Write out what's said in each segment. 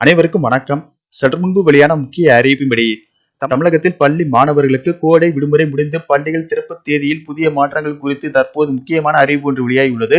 அனைவருக்கும் வணக்கம். சற்று முன்பு வெளியான முக்கிய அறிவிப்பின்படி தமிழகத்தில் பள்ளி மாணவர்களுக்கு கோடை விடுமுறை முடிந்து பள்ளிகள் திறப்பு தேதியில் புதிய மாற்றங்கள் குறித்து தற்போது முக்கியமான அறிவிப்பு ஒன்று வெளியாகியுள்ளது.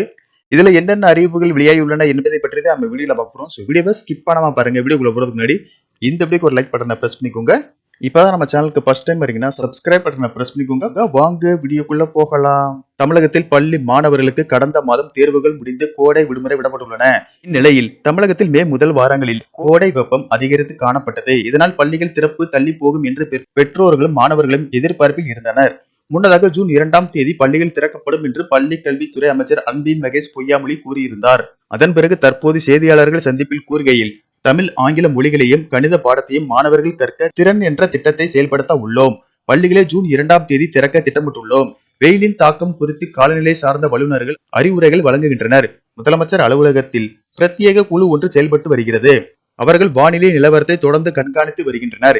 இதுல என்னென்ன அறிவிப்புகள் வெளியாகியுள்ளன என்பதை பற்றி தான் நம்ம வீடியோல பார்க்குறோம் ஸோ வீடியோவை ஸ்கிப் பண்ணாம பாருங்க. வீடியோக்குள்ள போறதுக்கு முன்னாடி இந்த வீடியோக்கு ஒரு லைக் பட்டனை பிரஸ் பண்ணிக்கோங்க. இப்பதான் நம்ம சேனலுக்கு ஃபர்ஸ்ட் டைம் வரீங்கன்னா சப்ஸ்கிரைப் பட்டனை ப்ரெஸ் பண்ணிக்கோங்க. வாங்க வீடியோக்குள்ளே போகலாம். தமிழகத்தில் பள்ளி மாணவர்களுக்கு கடந்த மாதம் தேர்வுகள் முடிந்து கோடை விடுமுறை விடப்பட்டுள்ளன. இந்நிலையில் தமிழகத்தில் மே முதல் வாரங்களில் கோடை வெப்பம் அதிகரித்து காணப்பட்டது. இதனால் பள்ளிகள் திறப்பு தள்ளி போகும் என்று பெற்- பெற்றோர்களும் மாணவர்களும் எதிர்பார்ப்பில் இருந்தனர். முன்னதாக ஜூன் இரண்டாம் தேதி பள்ளிகள் திறக்கப்படும் என்று பள்ளி கல்வித்துறை அமைச்சர் அன்பின் மகேஷ் பொய்யாமொழி கூறியிருந்தார். அதன் பிறகு தற்போது செய்தியாளர்கள் சந்திப்பில் கூறுகையில் தமிழ் ஆங்கில மொழிகளையும் கணித பாடத்தையும் மாணவர்கள் கற்க திறன் என்ற திட்டத்தை செயல்படுத்த உள்ளோம். பள்ளிகளை ஜூன் இரண்டாம் தேதி திறக்க திட்டமிட்டுள்ளோம். வெயிலின் தாக்கம் குறித்து காலநிலை சார்ந்த வல்லுநர்கள் அறிவுரைகள் வழங்குகின்றனர். முதலமைச்சர் அலுவலகத்தில் பிரத்யேக குழு ஒன்று செயல்பட்டு வருகிறது. அவர்கள் வானிலை நிலவரத்தை தொடர்ந்து கண்காணித்து வருகின்றனர்.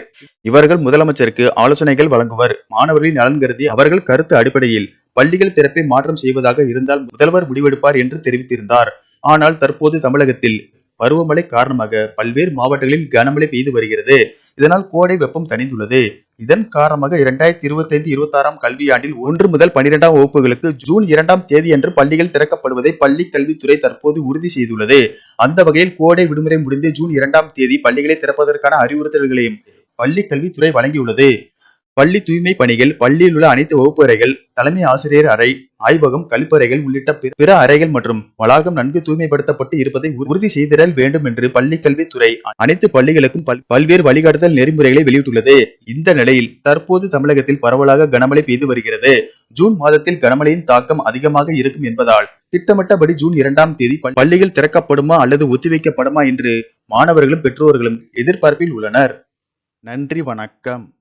இவர்கள் முதலமைச்சருக்கு ஆலோசனைகள் வழங்குவர். மாணவர்களின் நலன் கருதி அவர்கள் கருத்து அடிப்படையில் பள்ளிகள் திறப்பை மாற்றம் செய்வதாக இருந்தால் முதல்வர் முடிவெடுப்பார் என்று தெரிவித்திருந்தார். ஆனால் தற்போது தமிழகத்தில் பருவமழை காரணமாக பல்வேறு மாவட்டங்களில் கனமழை பெய்து வருகிறது. இதனால் கோடை வெப்பம் தணிந்துள்ளது. இதன் காரணமாக இரண்டாயிரத்தி இருபத்தி ஐந்து இருபத்தி ஆறாம் கல்வியாண்டில் ஒன்று முதல் பனிரெண்டாம் வகுப்புகளுக்கு ஜூன் இரண்டாம் தேதியன்று பள்ளிகள் திறக்கப்படுவதை பள்ளி கல்வித்துறை தற்போது உறுதி செய்துள்ளது. அந்த வகையில் கோடை விடுமுறை முடிந்து ஜூன் இரண்டாம் தேதி பள்ளிகளை திறப்பதற்கான அறிவுறுத்தல்களையும் பள்ளி கல்வித்துறை வழங்கியுள்ளது. பள்ளி தூய்மை பணிகள் பள்ளியில் உள்ள அனைத்து வகுப்பு அறைகள் தலைமை ஆசிரியர் அறை ஆய்வகம் கழிப்பறைகள் உள்ளிட்ட பிற- அறைகள் மற்றும் வளாகம் நன்கு தூய்மைப்படுத்தப்பட்டு இருப்பதை உறுதி செய்திடல் வேண்டும் என்று பள்ளி கல்வித்துறை அனைத்து பள்ளிகளுக்கும் பல்- பல்வேறு வழிகாட்டுதல் நெறிமுறைகளை வெளியிட்டுள்ளது. இந்த நிலையில் தற்போது தமிழகத்தில் பரவலாக கனமழை பெய்து வருகிறது. ஜூன் மாதத்தில் கனமழையின் தாக்கம் அதிகமாக இருக்கும் என்பதால் திட்டமிட்டபடி ஜூன் இரண்டாம் தேதி பள்ளிகள் திறக்கப்படுமா அல்லது ஒத்திவைக்கப்படுமா என்று மாணவர்களும் பெற்றோர்களும் எதிர்பார்ப்பில் உள்ளனர். நன்றி வணக்கம்.